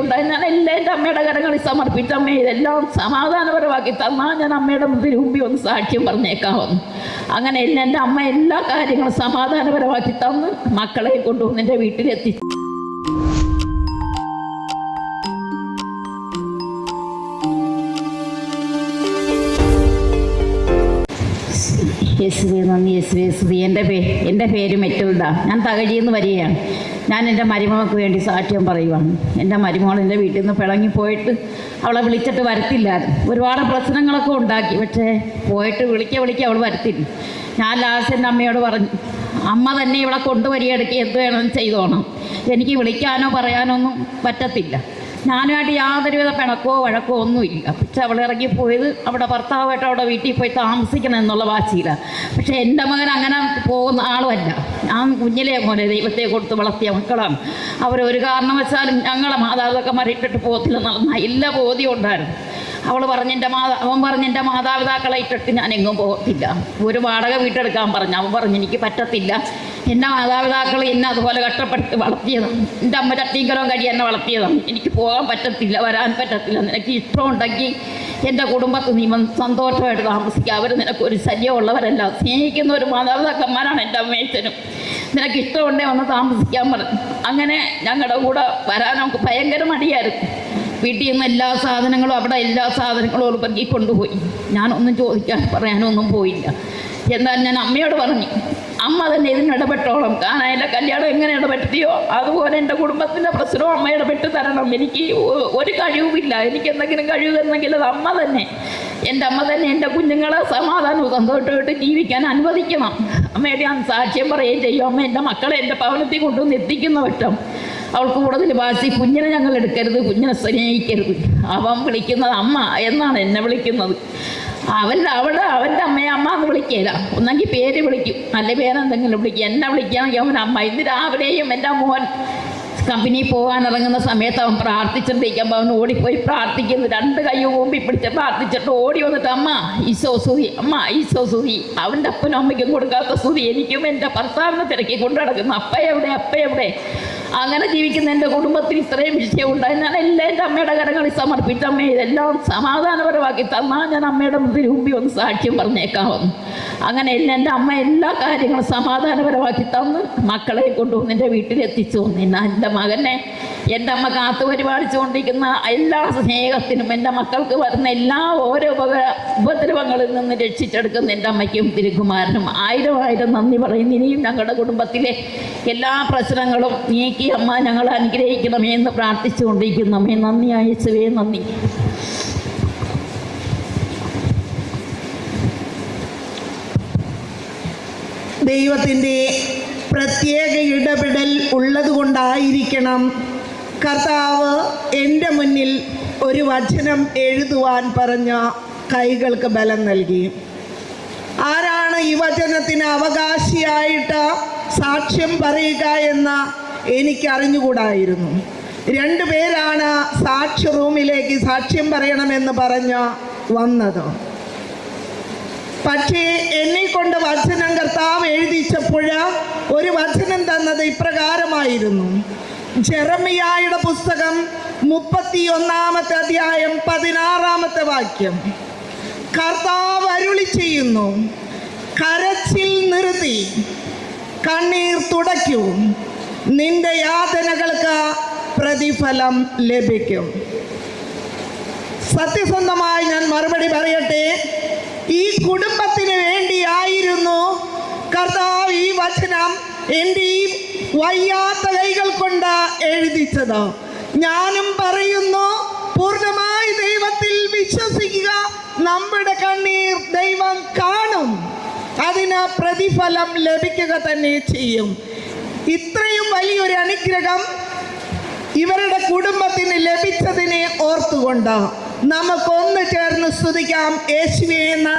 ഉണ്ടായി ഞാൻ എല്ലാം എന്റെ അമ്മയുടെ കരങ്ങളിൽ സമർപ്പിച്ച അമ്മ ഇതെല്ലാം സമാധാനപരമാക്കി തന്നാൽ ഞാൻ അമ്മയുടെ മുമ്പിൽ ഒന്ന് സാക്ഷ്യം പറഞ്ഞേക്കാമെന്ന്. അങ്ങനെ എല്ലാം എന്റെ അമ്മ എല്ലാ കാര്യങ്ങളും സമാധാനപരമാക്കി തന്ന് മക്കളെ കൊണ്ടുവന്ന് എന്റെ വീട്ടിലെത്തി. യേശുവേ നന്ദി യേശുവേ സ്തുതി എന്റെ പേ എന്റെ പേര് മെറ്റുൽദ. ഞാൻ തകഴിയെന്ന് വരികയാണ്. ഞാൻ എന്റെ മരുമകൾക്ക് വേണ്ടി സാക്ഷ്യം പറയുവാണ്. എന്റെ മരുമകൾ എന്റെ വീട്ടിൽ നിന്ന് പിളങ്ങി പോയിട്ട് അവളെ വിളിച്ചിട്ട് വരത്തില്ലായിരുന്നു. ഒരുപാട് പ്രശ്നങ്ങളൊക്കെ ഉണ്ടാക്കി. പക്ഷേ പോയിട്ട് വിളിക്ക വിളിക്ക അവൾ വരത്തില്ല. ഞാൻ ലാസ്റ്റ് എന്റെ അമ്മയോട് പറഞ്ഞു അമ്മ തന്നെ ഇവളെ കൊണ്ടുവരികയെടുക്കുക എന്ത് വേണമെന്ന് ചെയ്തോണം. എനിക്ക് വിളിക്കാനോ പറയാനോ ഒന്നും പറ്റത്തില്ല. ഞാനുമായിട്ട് യാതൊരുവിധ പിണക്കോ വഴക്കോ ഒന്നുമില്ല. പക്ഷെ അവൾ ഇറങ്ങിപ്പോയത് അവിടെ ഭർത്താവായിട്ട് അവിടെ വീട്ടിൽ പോയി താമസിക്കണം എന്നുള്ള വാശിയിലാണ് പക്ഷെ എന്റെ മകൻ അങ്ങനെ പോകുന്ന ആളുമല്ല. ഞാൻ കുഞ്ഞിലെ മോനെ ദൈവത്തെ കൊടുത്ത് വളർത്തിയ മക്കളാണ്. അവരൊരു കാരണവശാലും ഞങ്ങളെ മാതാപിതാക്കന്മാരെ ഇട്ടിട്ട് നടന്ന എല്ലാ ബോധ്യം ഉണ്ടായിരുന്നു. അവൾ പറഞ്ഞെന്റെ മാതാ അവൻ പറഞ്ഞെന്റെ മാതാപിതാക്കളെ ഇട്ടിട്ട് ഞാൻ എങ്ങും പോകത്തില്ല. ഒരു വാടക വീട്ടെടുക്കാൻ പറഞ്ഞു. അവൻ പറഞ്ഞു എനിക്ക് പറ്റത്തില്ല. എന്റെ മാതാപിതാക്കൾ എന്നെ അതുപോലെ കഷ്ടപ്പെട്ട് വളർത്തിയതാണ് എന്റെ അമ്മ ചട്ടീങ്കലം കഴി എന്നെ വളർത്തിയതാണ് എനിക്ക് പോകാൻ പറ്റത്തില്ല വരാൻ പറ്റത്തില്ല. നിനക്ക് ഇഷ്ടമുണ്ടെങ്കിൽ എന്റെ കുടുംബത്തിൽ നീ സന്തോഷമായിട്ട് താമസിക്കുക അവർ നിനക്കൊരു ശല്യമുള്ളവരല്ല. സ്നേഹിക്കുന്ന ഒരു മാതാപിതാക്കന്മാരാണ് എന്റെ അമ്മേച്ചനും നിനക്ക് ഇഷ്ടമുണ്ടേ വന്ന് താമസിക്കാൻ പറഞ്ഞു അങ്ങനെ ഞങ്ങളുടെ കൂടെ വരാൻ നമുക്ക് ഭയങ്കര മടിയായിരുന്നു. വീട്ടിൽ നിന്ന് എല്ലാ സാധനങ്ങളും അവിടെ എല്ലാ സാധനങ്ങളും ഉൾപ്പെടുത്തി കൊണ്ടുപോയി. ഞാനൊന്നും ചോദിക്കാൻ പറയാനൊന്നും പോയില്ല. എന്നാൽ ഞാൻ അമ്മയോട് പറഞ്ഞു അമ്മ തന്നെ ഇതിന് ഇടപെട്ടോളം. കാരണം എന്റെ കല്യാണം എങ്ങനെ ഇടപെട്ടിയോ? അതുപോലെ എന്റെ കുടുംബത്തിന്റെ പ്രശ്നവും അമ്മ ഇടപെട്ട് തരണം. എനിക്ക് ഒരു കഴിവുമില്ല. എനിക്ക് എന്തെങ്കിലും കഴിവ് തരണമെങ്കിൽ അത് അമ്മ തന്നെ. എന്റെ അമ്മ തന്നെ എന്റെ കുഞ്ഞുങ്ങളെ സമാധാനവും സന്തോഷമായിട്ട് ജീവിക്കാൻ അനുവദിക്കണം. അമ്മയുടെ ഞാൻ സാക്ഷ്യം പറയുകയും ചെയ്യും. അമ്മ എന്റെ മക്കളെ എന്റെ ഭവനത്തിൽ കൊണ്ടുവന്ന് എത്തിക്കുന്ന വട്ടം. അവൾക്ക് കൂടുതൽ വാശി. കുഞ്ഞിനെ ഞങ്ങൾ എടുക്കരുത് കുഞ്ഞിനെ സ്നേഹിക്കരുത്. അവൻ വിളിക്കുന്നത് അമ്മ എന്നാണ് എന്നെ വിളിക്കുന്നത്. അവൻ അവിടെ അവന്റെ അമ്മയെ അമ്മ എന്ന് വിളിക്കില്ല ഒന്നെങ്കിൽ പേര് വിളിക്കും. അല്ലെ പേരെന്തെങ്കിലും വിളിക്കും. എന്നെ വിളിക്കുകയാണെങ്കിൽ അവൻ അമ്മ. ഇന്ന് രാവിലെയും എന്റെ മോൻ കമ്പനിയിൽ പോകാൻ ഇറങ്ങുന്ന സമയത്ത് അവൻ പ്രാർത്ഥിച്ചിട്ടിരിക്കുമ്പോൾ അവൻ ഓടിപ്പോയി പ്രാർത്ഥിക്കുന്നു. രണ്ട് കൈ കൂമ്പി പിടിച്ച് പ്രാർത്ഥിച്ചിട്ട് ഓടി വന്നിട്ട് അമ്മ ഈശോ സുതി അമ്മ ഈശോ സുതി അവന്റെ അപ്പനും അമ്മയ്ക്കും കൊടുക്കാത്ത സുതി എനിക്കും എന്റെ ഭർത്താവിനെ തിരക്കി കൊണ്ടു നടക്കുന്നു. അപ്പ എവിടെ അപ്പ എവിടെ അങ്ങനെ ജീവിക്കുന്ന എന്റെ കുടുംബത്തിൽ ഇത്രയും വിഷയം ഉണ്ടായി. ഞാൻ എല്ലാം എന്റെ അമ്മയുടെ കരങ്ങളിൽ സമർപ്പിച്ച അമ്മ ഇതെല്ലാം സമാധാനപരമാക്കി തന്നാൽ ഞാൻ അമ്മയുടെ മുമ്പിൽ ഒന്ന് സാക്ഷ്യം പറഞ്ഞേക്കാമെന്ന് അങ്ങനെ എന്നെ എന്റെ അമ്മ എല്ലാ കാര്യങ്ങളും സമാധാനപരമാക്കി തന്ന് മക്കളെ കൊണ്ടുവന്ന് എന്റെ വീട്ടിലെത്തിച്ചു. നിന്ന എന്റെ മകനെ എന്റെ അമ്മ കാത്തു പരിപാലിച്ചുകൊണ്ടിരിക്കുന്ന എല്ലാ സ്നേഹത്തിനും എന്റെ മക്കൾക്ക് വരുന്ന എല്ലാ ഓരോ ഉപക ഉപദ്രവങ്ങളിൽ നിന്ന് രക്ഷിച്ചെടുക്കുന്ന എന്റെ അമ്മയ്ക്കും തിരുകുമാരനും ആയിരം ആയിരം നന്ദി പറയുന്നു. ഇനിയും ഞങ്ങളുടെ കുടുംബത്തിലെ എല്ലാ പ്രശ്നങ്ങളും നീക്കി അമ്മ ഞങ്ങൾ അനുഗ്രഹിക്കണമേ എന്ന് പ്രാർത്ഥിച്ചുകൊണ്ടിരിക്കുന്നമ്മേ നന്ദി അയച്ചവേ നന്ദി. ദൈവത്തിന്റെ പ്രത്യേക ഇടപെടൽ ഉള്ളതുകൊണ്ടായിരിക്കണം കർത്താവ് എന്റെ മുന്നിൽ ഒരു വചനം എഴുതുവാൻ പറഞ്ഞ കൈകൾക്ക് ബലം നൽകി. ആരാണ് ഈ വചനത്തിന് അവകാശിയായിട്ട് സാക്ഷ്യം പറയുക എന്ന് എനിക്ക് അറിഞ്ഞുകൂടായിരുന്നു രണ്ടു പേരാണ് സാക്ഷി റൂമിലേക്ക് സാക്ഷ്യം പറയണമെന്ന് പറഞ്ഞ് വന്നത്. പക്ഷേ എന്നെ കൊണ്ട് വചനം കർത്താവ് എഴുതിച്ചപ്പോൾ ഒരു വചനം തന്നത് ഇപ്രകാരമായിരുന്നു. ജെറമിയായുടെ പുസ്തകം മുപ്പത്തി ഒന്നാമത്തെ അധ്യായം പതിനാറാമത്തെ വാക്യം. കർത്താവ് അരുളി ചെയ്യുന്നു കരച്ചിൽ നിർത്തി കണ്ണീർ തുടയ്ക്കൂ നിന്റെ യാതനകൾക്ക് പ്രതിഫലം ലഭിക്കും. സത്യസന്ധമായി ഞാൻ മറുപടി പറയട്ടെ ഈ കുടുംബത്തിന് വേണ്ടിയായിരുന്നു കർത്താവ് ഈ വചനം എന്റെ ഈ വയ്യാത്ത കൈകൾ കൊണ്ട് എഴുതിച്ചത്. ഞാനും പറയുന്നു പൂർണമായി ദൈവത്തിൽ വിശ്വസിക്കുക. നമ്മുടെ കണ്ണീർ ദൈവം കാണും. അതിന് പ്രതിഫലം ലഭിക്കുക തന്നെ ചെയ്യും. ഇത്രയും വലിയൊരു അനുഗ്രഹം ഇവരുടെ കുടുംബത്തിന് ലഭിച്ചതിനെ ഓർത്തുകൊണ്ട് നമുക്കൊന്ന് ചേർന്ന് സ്തുതിക്കാം. യേശുവിനെ